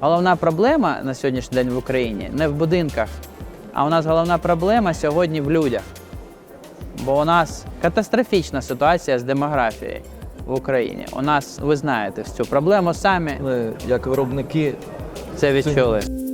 головна проблема на сьогоднішній день в Україні не в будинках, а у нас головна проблема сьогодні в людях. Бо у нас катастрофічна ситуація з демографією в Україні. У нас, ви знаєте, цю проблему самі Ми, як виробники, це відчули.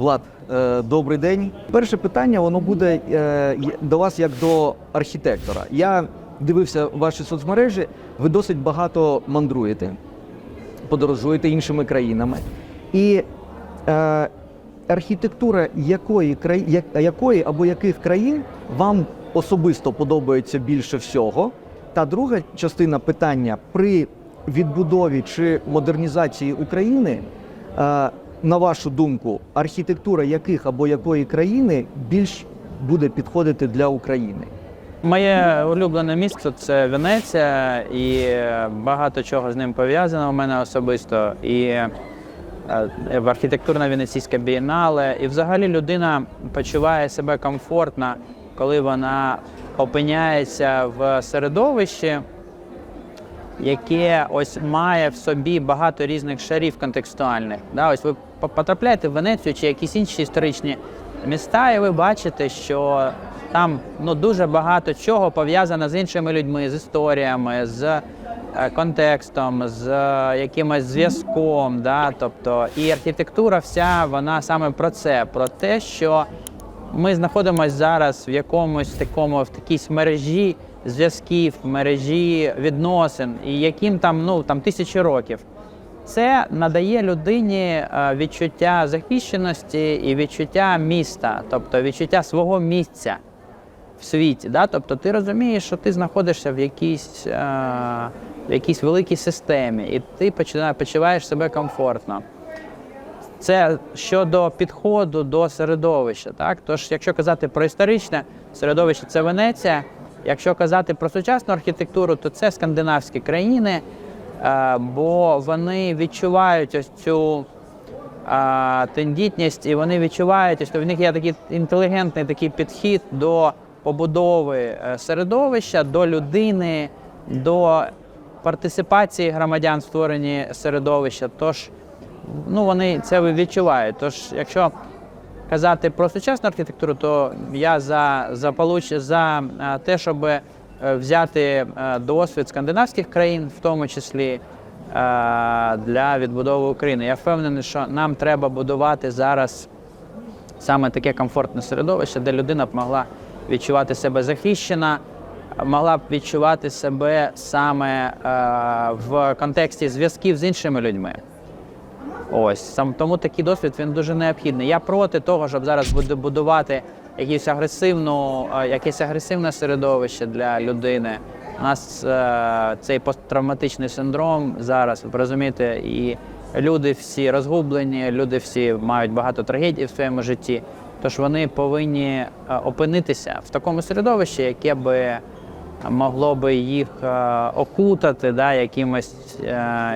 Влад, е, добрий день. Перше питання воно буде е, до вас як до архітектора. Я дивився ваші соцмережі, ви досить багато мандруєте, подорожуєте іншими країнами. І е, архітектура якої, якої або яких країн вам особисто подобається більше всього? Та друга частина питання при відбудові чи модернізації України. На вашу думку, архітектура яких або якої країни більш буде підходити для України? Моє улюблене місто це Венеція, і багато чого з ним пов'язано у мене особисто. І е, в архітектурна Венеційська бієнале. І взагалі людина почуває себе комфортно, коли вона опиняється в середовищі, яке ось має в собі багато різних шарів контекстуальних. Да, ось ви потрапляєте в Венецію чи якісь інші історичні міста, і ви бачите, що там ну, дуже багато чого пов'язано з іншими людьми, з історіями, з е, контекстом, з е, якимось зв'язком. Да? Тобто, і архітектура вся вона саме про це, про те, що ми знаходимося зараз в якомусь такому в такійсь мережі зв'язків, мережі відносин, і яким там ну там тисячі років. Це надає людині е, відчуття захищеності і відчуття міста, тобто відчуття свого місця в світі. Да? Тобто ти розумієш, що ти знаходишся в якійсь, е, в якійсь великій системі, і ти починаєш почуваєш себе комфортно. Це щодо підходу до середовища. Так? Тож, якщо казати про історичне середовище, це Венеція. Якщо казати про сучасну архітектуру, то це скандинавські країни, бо вони відчувають ось цю е, тендітність, і вони відчувають, ось в них є такий інтелігентний такий підхід до побудови е, середовища, до людини, до партисипації громадян в створенні середовища. Тож ну, вони це відчувають. Тож, якщо казати про сучасну архітектуру, то я за, за, получ, за е, те, щоб е, взяти е, досвід скандинавських країн, в тому числі е, для відбудови України. Я впевнений, що нам треба будувати зараз саме таке комфортне середовище, де людина б могла відчувати себе захищена, могла б відчувати себе саме е, в контексті зв'язків з іншими людьми. Ось сам тому такий досвід він дуже необхідний. Я проти того, щоб зараз буде будувати якусь агресивну, якесь агресивне середовище для людини. У нас е, цей посттравматичний синдром зараз, ви розумієте, і люди всі розгублені, люди всі мають багато трагедій в своєму житті. Тож вони повинні е, опинитися в такому середовищі, яке би могло би їх е, окутати да, якимось,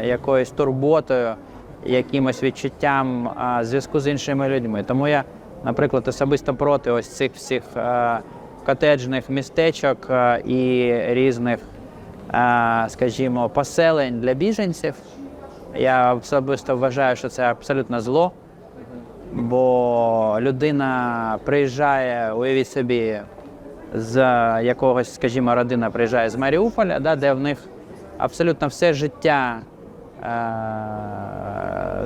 якоюсь турботою, якимось відчуттям зв'язку з іншими людьми. Тому я, наприклад, особисто проти ось цих всіх е, котеджних містечок е, і різних, е, скажімо, поселень для біженців. Я особисто вважаю, що це абсолютно зло. Бо людина приїжджає, уявіть собі, з якогось, скажімо, родина приїжджає з Маріуполя, да, де в них абсолютно все життя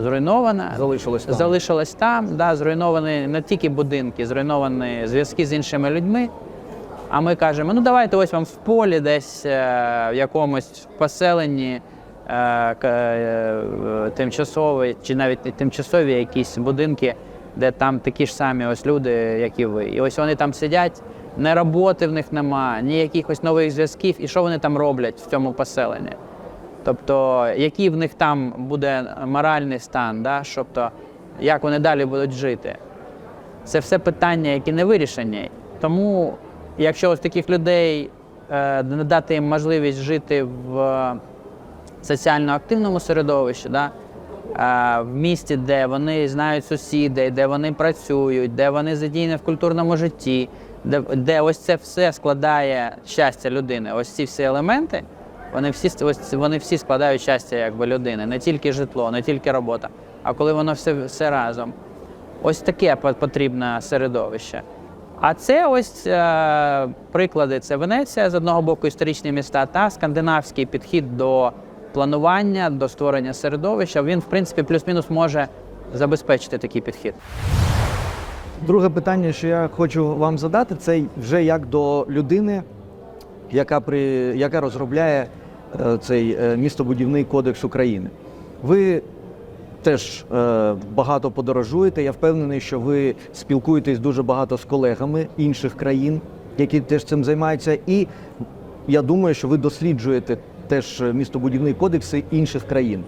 зруйноване. Залишилось там. Залишилось там, да, зруйновані не тільки будинки, зруйновані зв'язки з іншими людьми. А ми кажемо, ну давайте ось вам в полі, десь е, в якомусь поселенні е, е, тимчасові, чи навіть не тимчасові якісь будинки, де там такі ж самі ось люди, як і ви. І ось вони там сидять, ні роботи в них нема, ні якихось нових зв'язків. І що вони там роблять в цьому поселенні? Тобто, який в них там буде моральний стан, да? тобто, як вони далі будуть жити. Це все питання, які не вирішені. Тому, якщо ось таких людей е, надати їм можливість жити в е, соціально активному середовищі, да? е, в місті, де вони знають сусідей, де вони працюють, де вони задіяні в культурному житті, де, де ось це все складає щастя людини. Ось ці всі елементи, вони всі, вони всі складають щастя якби, людини, не тільки житло, не тільки робота, а коли воно все, все разом. Ось таке потрібне середовище. А це ось е, приклади: це Венеція з одного боку історичні міста та скандинавський підхід до планування, до створення середовища. Він, в принципі, плюс-мінус може забезпечити такий підхід. Друге питання, що я хочу вам задати, це вже як до людини, яка, при, яка розробляє цей е, містобудівний кодекс України. Ви теж е, багато подорожуєте. Я впевнений, що ви спілкуєтесь дуже багато з колегами інших країн, які теж цим займаються. І я думаю, що ви досліджуєте теж містобудівні кодекси інших країн.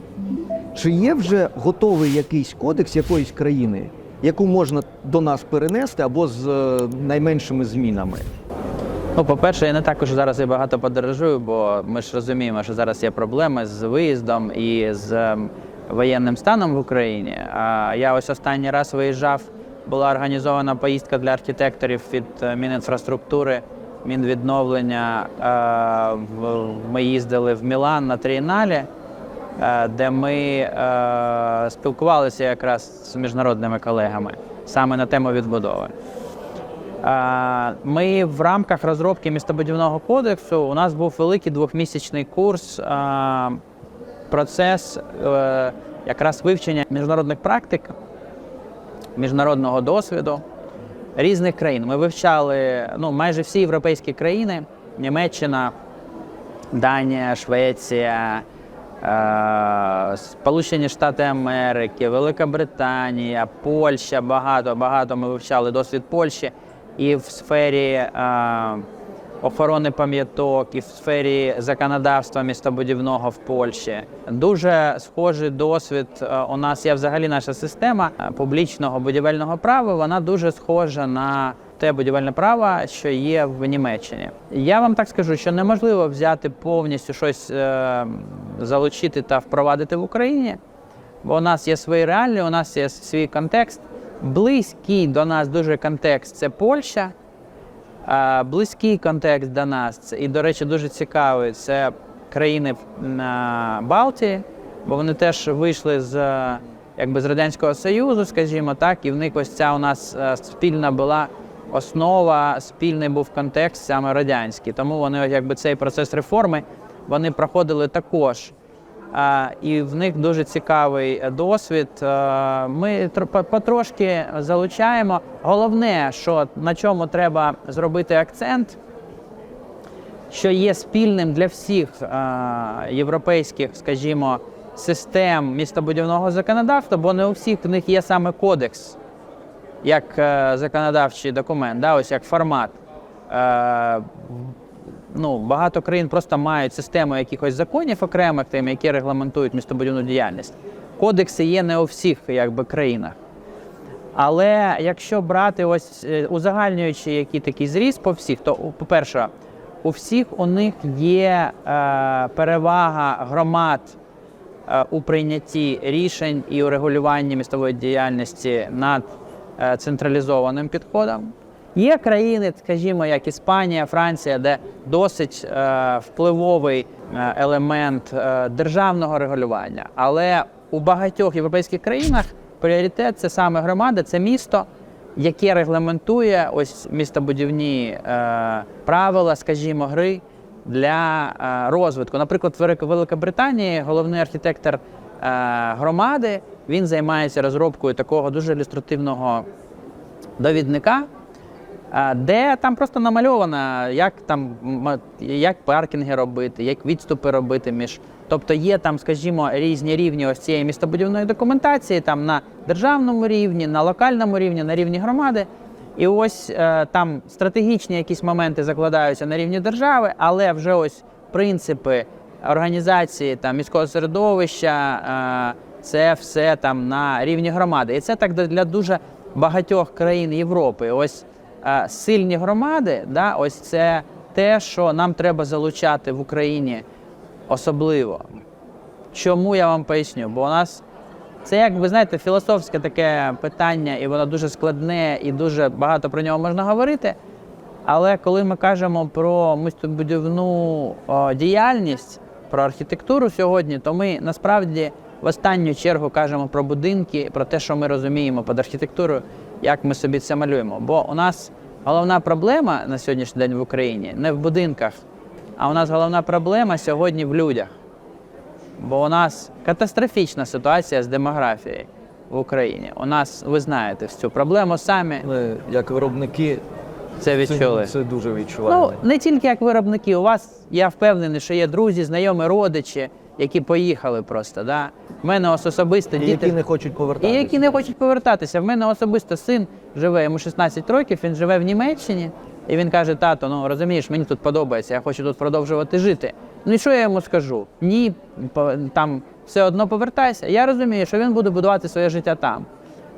Чи є вже готовий якийсь кодекс якоїсь країни, яку можна до нас перенести або з е, найменшими змінами? Ну, по-перше, я не також зараз і багато подорожую, бо ми ж розуміємо, що зараз є проблеми з виїздом і з ем, воєнним станом в Україні. А я ось останній раз виїжджав, була організована поїздка для архітекторів від е, Мінінфраструктури, Мінвідновлення. Е, Ми їздили в Мілан на Трієналі, е, де ми спілкувалися якраз з міжнародними колегами саме на тему відбудови. Ми в рамках розробки містобудівного кодексу у нас був великий двохмісячний курс, процес е, якраз вивчення міжнародних практик, міжнародного досвіду різних країн. Ми вивчали ну, майже всі європейські країни: Німеччина, Данія, Швеція, е, Сполучені Штати Америки, Велика Британія, Польща. Багато багато ми вивчали досвід Польщі і в сфері е, охорони пам'яток, і в сфері законодавства містобудівного в Польщі. Дуже схожий досвід. е, У нас є взагалі наша система е, публічного будівельного права. Вона дуже схожа на те будівельне право, що є в Німеччині. Я вам так скажу, що неможливо взяти повністю щось залучити та впровадити в Україні, бо у нас є свої реалії, у нас є свій контекст. Близький до нас дуже контекст це Польща. Близький контекст до нас і, до речі, дуже цікавий. Це країни на Балтії, бо вони теж вийшли з, якби, з Радянського Союзу, скажімо так, і в них ось ця у нас е, спільна була основа, спільний був контекст саме радянський. Тому вони, якби цей процес реформи вони проходили також. І в них дуже цікавий е, досвід. Е, Ми потрошки залучаємо. Головне, що на чому треба зробити акцент, що є спільним для всіх е, європейських, скажімо, систем містобудівного законодавства, бо не у всіх в них є саме кодекс як законодавчий документ, да, ось як формат. Ну, багато країн просто мають систему якихось законів окремих, тим, які регламентують містобудівну діяльність. Кодекси є не у всіх якби, країнах. Але якщо брати ось е, узагальнюючи який такий зріст по всіх, то по-перше, у всіх у них є е, перевага громад е, у прийнятті рішень і у регулюванні містової діяльності над е, централізованим підходом. Є країни, скажімо, як Іспанія, Франція, де досить е, впливовий е, елемент е, державного регулювання. Але у багатьох європейських країнах пріоритет це саме громада, це місто, яке регламентує ось містобудівні е, правила, скажімо, гри для е, розвитку. Наприклад, в Великобританії головний архітектор е, громади він займається розробкою такого дуже ілюстративного довідника, де там просто намальовано, як там як паркінги робити, як відступи робити між. Тобто є там, скажімо, різні рівні ось цієї містобудівної документації, там на державному рівні, на локальному рівні, на рівні громади. І ось е, там стратегічні якісь моменти закладаються на рівні держави, але вже ось принципи організації там, міського середовища, е, це все там на рівні громади. І це так для дуже багатьох країн Європи. Ось сильні громади, да, ось це те, що нам треба залучати в Україні особливо. Чому я вам поясню? Бо у нас це, як ви знаєте, філософське таке питання, і воно дуже складне, і дуже багато про нього можна говорити. Але коли ми кажемо про містобудівну діяльність, про архітектуру сьогодні, то ми насправді в останню чергу кажемо про будинки, про те, що ми розуміємо під архітектурою, як ми собі це малюємо. Бо у нас головна проблема на сьогоднішній день в Україні не в будинках, а у нас головна проблема сьогодні в людях. Бо у нас катастрофічна ситуація з демографією в Україні. У нас, ви знаєте, цю проблему самі Ми, як виробники, це відчули. Це, це дуже відчуваємо. Ну, не тільки як виробники, у вас, я впевнений, що є друзі, знайомі, родичі, які поїхали просто. Да? В мене ос- особисто і діти. які не хочуть І які не хочуть повертатися. В мене особисто син живе, йому 16 років, він живе в Німеччині, і він каже: тато, ну розумієш, мені тут подобається, я хочу тут продовжувати жити. Ну і що я йому скажу? Ні, там все одно повертайся. Я розумію, що він буде будувати своє життя там.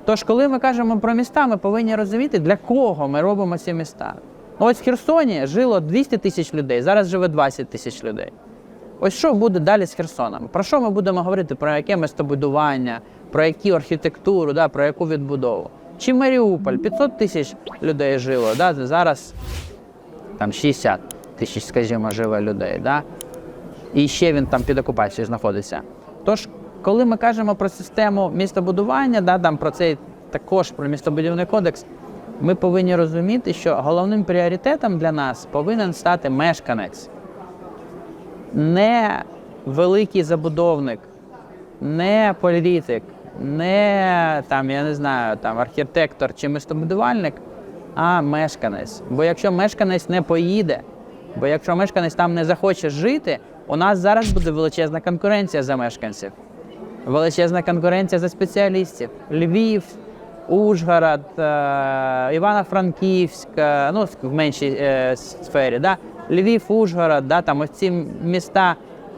Тож, коли ми кажемо про міста, ми повинні розуміти, для кого ми робимо ці міста. Ну, ось в Херсоні жило 200 тисяч людей, зараз живе 20 тисяч людей. Ось що буде далі з Херсоном? Про що ми будемо говорити? Про яке містобудування, про яку архітектуру, да, про яку відбудову? Чи Маріуполь? 500 тисяч людей жило, да, зараз там 60 тисяч, скажімо, живе людей. Да? І ще він там під окупацією знаходиться. Тож, коли ми кажемо про систему містобудування, да, там про цей також про містобудівний кодекс, ми повинні розуміти, що головним пріоритетом для нас повинен стати мешканець не великий забудовник, не політик, не там, я не знаю, там архітектор чи містобудувальник, а мешканець. Бо якщо мешканець не поїде, бо якщо мешканець там не захоче жити, у нас зараз буде величезна конкуренція за мешканців, величезна конкуренція за спеціалістів. Львів, Ужгород, е, Івано-Франківськ, е, ну в меншій е, сфері, да? Львів, Ужгород, да, там ось ці міста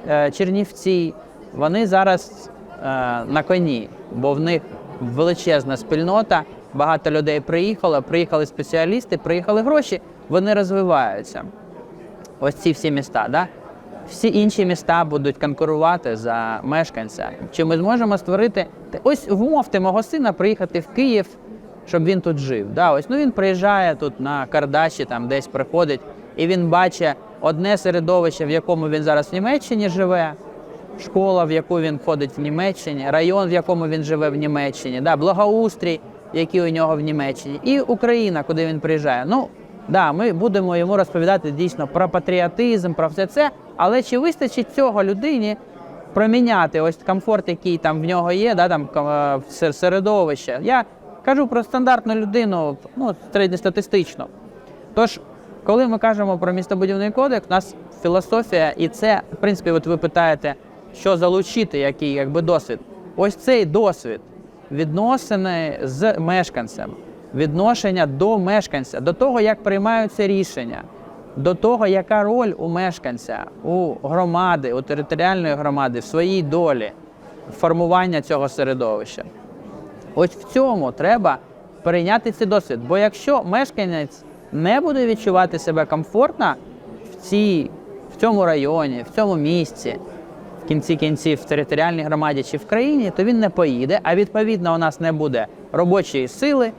е, Чернівці, вони зараз е, на коні, бо в них величезна спільнота, багато людей приїхало, приїхали спеціалісти, приїхали гроші, вони розвиваються. Ось ці всі міста, да? всі інші міста будуть конкурувати за мешканця. Чи ми зможемо створити ось вмовте мого сина приїхати в Київ, щоб він тут жив. Да? Ось ну він приїжджає тут на Кардаші, там десь приходить, і він бачить одне середовище, в якому він зараз в Німеччині живе, школа, в яку він ходить в Німеччині, район, в якому він живе в Німеччині, да? благоустрій, який у нього в Німеччині, і Україна, куди він приїжджає. Ну, да, ми будемо йому розповідати дійсно про патріотизм, про все це. Але чи вистачить цього людині проміняти ось комфорт, який там в нього є, да, там е, середовище? Я кажу про стандартну людину, ну, середньостатистично. Тож, коли ми кажемо про містобудівний кодекс, у нас філософія, і це, в принципі, от ви питаєте, що залучити, який якби досвід. Ось цей досвід відносини з мешканцем, відношення до мешканця, до того, як приймаються рішення, до того, яка роль у мешканця, у громади, у територіальної громади в своїй долі формування цього середовища. Ось в цьому треба перейняти цей досвід. Бо якщо мешканець не буде відчувати себе комфортно в, цій, в цьому районі, в цьому місці, в кінці кінців в територіальній громаді чи в країні, то він не поїде, а відповідно у нас не буде робочої сили.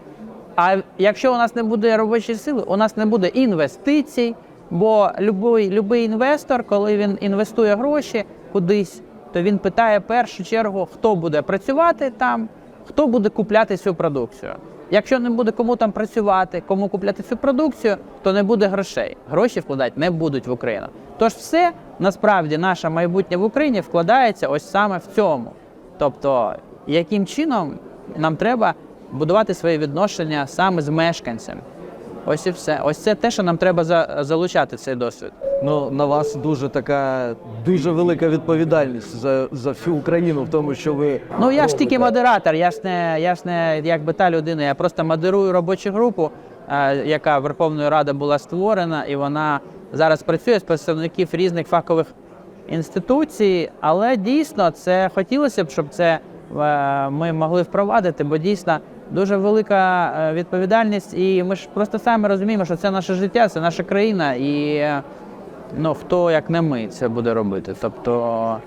А якщо у нас не буде робочої сили, у нас не буде інвестицій, бо любий, любий інвестор, коли він інвестує гроші кудись, то він питає в першу чергу, хто буде працювати там, хто буде купляти цю продукцію. Якщо не буде кому там працювати, кому купляти цю продукцію, то не буде грошей. Гроші вкладати не будуть в Україну. Тож все насправді наше майбутнє в Україні вкладається ось саме в цьому. Тобто, яким чином нам треба будувати свої відношення саме з мешканцем. Ось і все. Ось це те, що нам треба за, залучати цей досвід. Ну, на вас дуже така дуже велика відповідальність за, за всю Україну в тому, що ви. Ну я ж робите. тільки модератор, я ж не я ж не якби та людина. Я просто модерую робочу групу, е, яка Верховною Радою була створена, і вона зараз працює з представників різних фахових інституцій. Але дійсно це хотілося б, щоб це е, ми могли впровадити, бо дійсно дуже велика е, відповідальність, і ми ж просто самі розуміємо, що це наше життя, це наша країна, і е, ну, хто як не ми це буде робити. Тобто,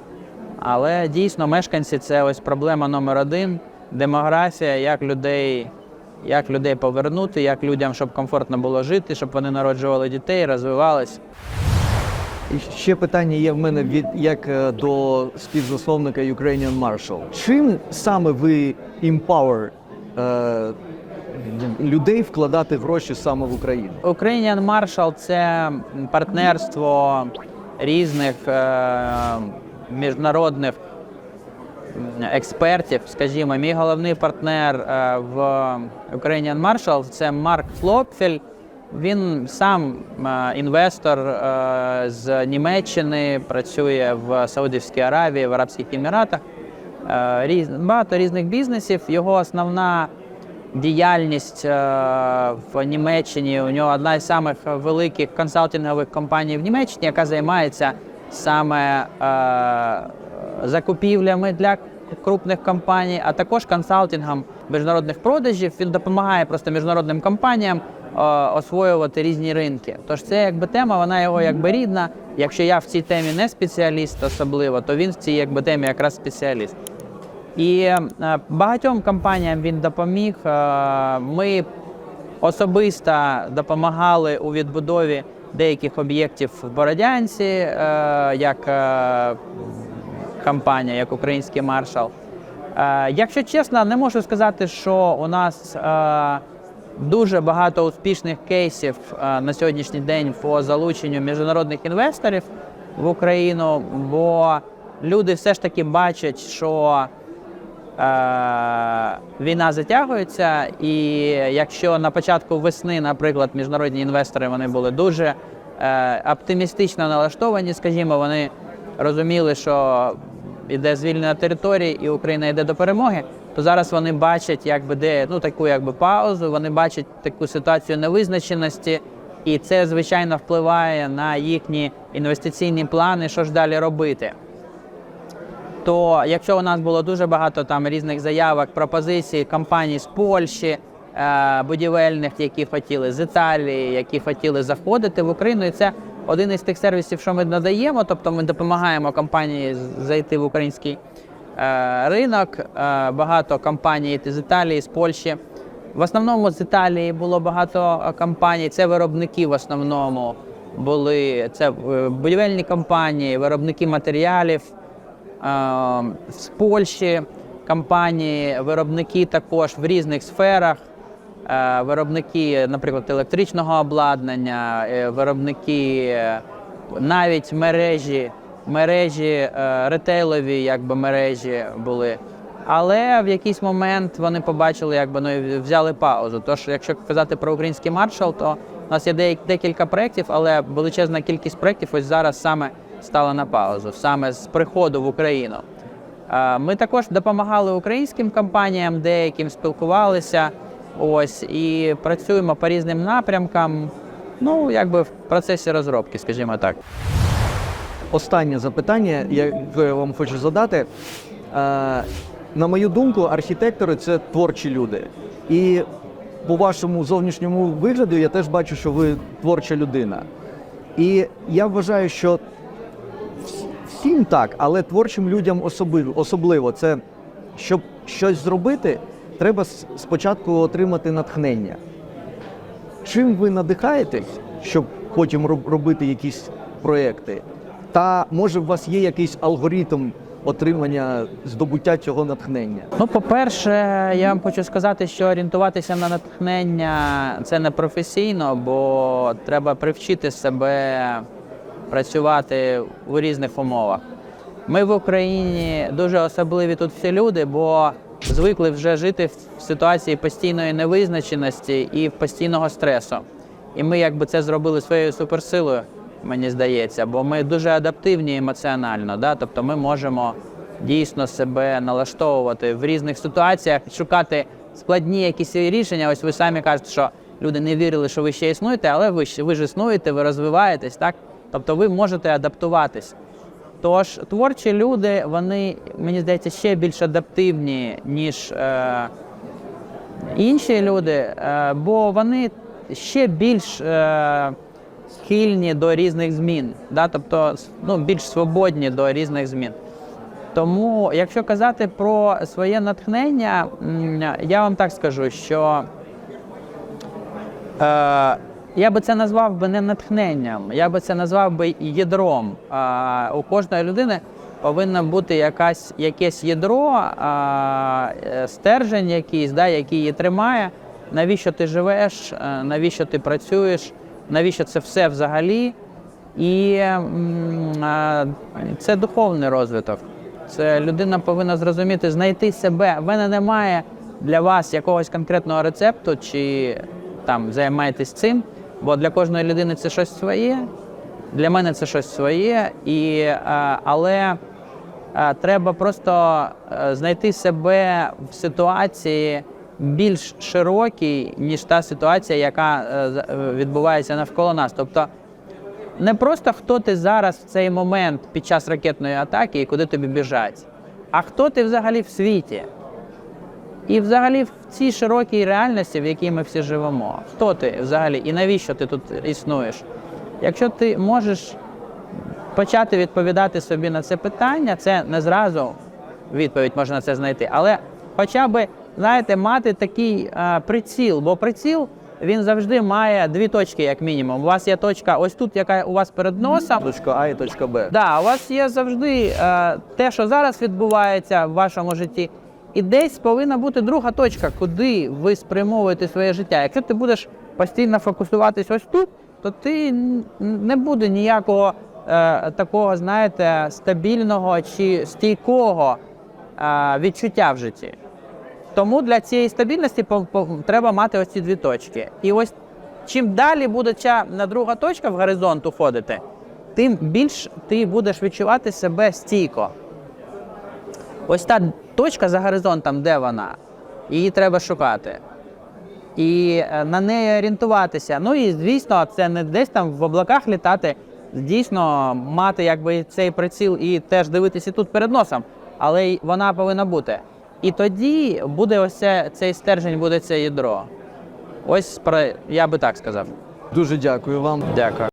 але дійсно мешканці це ось проблема номер один. Демографія, як людей, як людей повернути, як людям, щоб комфортно було жити, щоб вони народжували дітей, розвивались. Ще питання є в мене від як е, до співзасновника Ukrainian Marshall. Чим саме ви empower людей вкладати гроші саме в Україну? Ukrainian Marshall – це партнерство різних е, міжнародних експертів. Скажімо, мій головний партнер е, в Ukrainian Marshall – це Марк Флопфель. Він сам е, інвестор е, з Німеччини, працює в Саудівській Аравії, в Арабських Еміратах. Е, багато різних бізнесів. Його основна діяльність е, в Німеччині. У нього одна із самих великих консалтингових компаній в Німеччині, яка займається саме е, закупівлями для крупних компаній, а також консалтингом міжнародних продажів. Він допомагає просто міжнародним компаніям освоювати різні ринки. Тож це якби тема, вона його якби рідна. Якщо я в цій темі не спеціаліст особливо, то він в цій якби темі якраз спеціаліст. І е, багатьом компаніям він допоміг. Е, Ми особисто допомагали у відбудові деяких об'єктів в Бородянці, е, як компанія, як український маршал. Якщо чесно, не можу сказати, що у нас дуже багато успішних кейсів на сьогоднішній день по залученню міжнародних інвесторів в Україну, бо люди все ж таки бачать, що війна затягується, і якщо на початку весни, наприклад, міжнародні інвестори вони були дуже е, оптимістично налаштовані, скажімо, вони розуміли, що іде звільнення території і Україна йде до перемоги, то зараз вони бачать якби де ну таку якби паузу, вони бачать таку ситуацію невизначеності, і це звичайно впливає на їхні інвестиційні плани, що ж далі робити то якщо у нас було дуже багато там різних заявок, пропозицій компаній з Польщі, е, будівельних, які хотіли з Італії, які хотіли заходити в Україну, і це один із тих сервісів, що ми надаємо. Тобто ми допомагаємо компанії зайти в український е, ринок. Е, багато компаній з Італії, з Польщі. В основному з Італії було багато компаній. Це виробники в основному були це будівельні компанії, виробники матеріалів. Е, з Польщі компанії, виробники також в різних сферах. Е, Виробники, наприклад, електричного обладнання, е, виробники е, навіть мережі, мережі ретейлові, якби мережі були. Але в якийсь момент вони побачили, якби ну, і взяли паузу. Тож, якщо казати про український маршал, то у нас є декілька проєктів, але величезна кількість проєктів ось зараз саме стала на паузу, саме з приходу в Україну. Ми також допомагали українським компаніям, деяким спілкувалися. Ось і працюємо по різним напрямкам. Ну, якби в процесі розробки, скажімо так. Останнє запитання, яке я вам хочу задати. На мою думку, архітектори це творчі люди. І по вашому зовнішньому вигляду я теж бачу, що ви творча людина. І я вважаю, що всім так, але творчим людям особливо, особливо це щоб щось зробити, треба спочатку отримати натхнення. Чим ви надихаєтесь, щоб потім робити якісь проекти? Та може у вас є якийсь алгоритм отримання здобуття цього натхнення? Ну, по-перше, я вам хочу сказати, що орієнтуватися на натхнення це не професійно, бо треба привчити себе працювати у різних умовах. Ми в Україні дуже особливі тут всі люди, бо звикли вже жити в ситуації постійної невизначеності і постійного стресу. І ми якби це зробили своєю суперсилою, мені здається, бо ми дуже адаптивні емоціонально. Да? Тобто ми можемо дійсно себе налаштовувати в різних ситуаціях, шукати складні якісь рішення. Ось ви самі кажете, що люди не вірили, що ви ще існуєте, але ви, ви ж існуєте, ви розвиваєтесь, так? Тобто ви можете адаптуватись. Тож творчі люди, вони, мені здається, ще більш адаптивні, ніж, е, інші люди, е, бо вони ще більш е, схильні до різних змін, да? тобто ну, більш свободні до різних змін. Тому, якщо казати про своє натхнення, я вам так скажу, що е, я би це назвав би не натхненням, я би це назвав би ядром. Е, у кожної людини повинно бути якась, якесь ядро, е, е, стержень якийсь, да, який її тримає. Навіщо ти живеш, е, навіщо ти працюєш, навіщо це все взагалі. І е, це духовний розвиток. Це людина повинна зрозуміти, знайти себе. В мене немає для вас якогось конкретного рецепту, чи там займаєтесь цим, бо для кожної людини це щось своє, для мене це щось своє, і, е, але е, треба просто е, знайти себе в ситуації більш широкій, ніж та ситуація, яка відбувається навколо нас. Тобто не просто хто ти зараз в цей момент під час ракетної атаки і куди тобі біжать, а хто ти взагалі в світі. І взагалі в цій широкій реальності, в якій ми всі живемо. Хто ти взагалі і навіщо ти тут існуєш? Якщо ти можеш почати відповідати собі на це питання, це не зразу відповідь можна на це знайти, але хоча б, знаєте, мати такий а, приціл, бо приціл він завжди має дві точки, як мінімум. У вас є точка ось тут, яка у вас перед носом. Точка А і точка Б. Да, у вас є завжди е, те, що зараз відбувається в вашому житті, і десь повинна бути друга точка, куди ви спрямовуєте своє життя. Якщо ти будеш постійно фокусуватись ось тут, то ти не буде ніякого е, такого, знаєте, стабільного чи стійкого е, відчуття в житті. Тому для цієї стабільності треба мати ось ці дві точки. І ось чим далі буде ця на друга точка в горизонт уходити, тим більш ти будеш відчувати себе стійко. Ось та точка за горизонтом, де вона, її треба шукати. І е, на неї орієнтуватися. Ну і звісно, це не десь там в облаках літати, дійсно мати якби цей приціл і теж дивитися тут перед носом, але вона повинна бути. І тоді буде ось цей стержень, буде це ядро. Ось про я би так сказав. Дуже дякую вам. Дякую.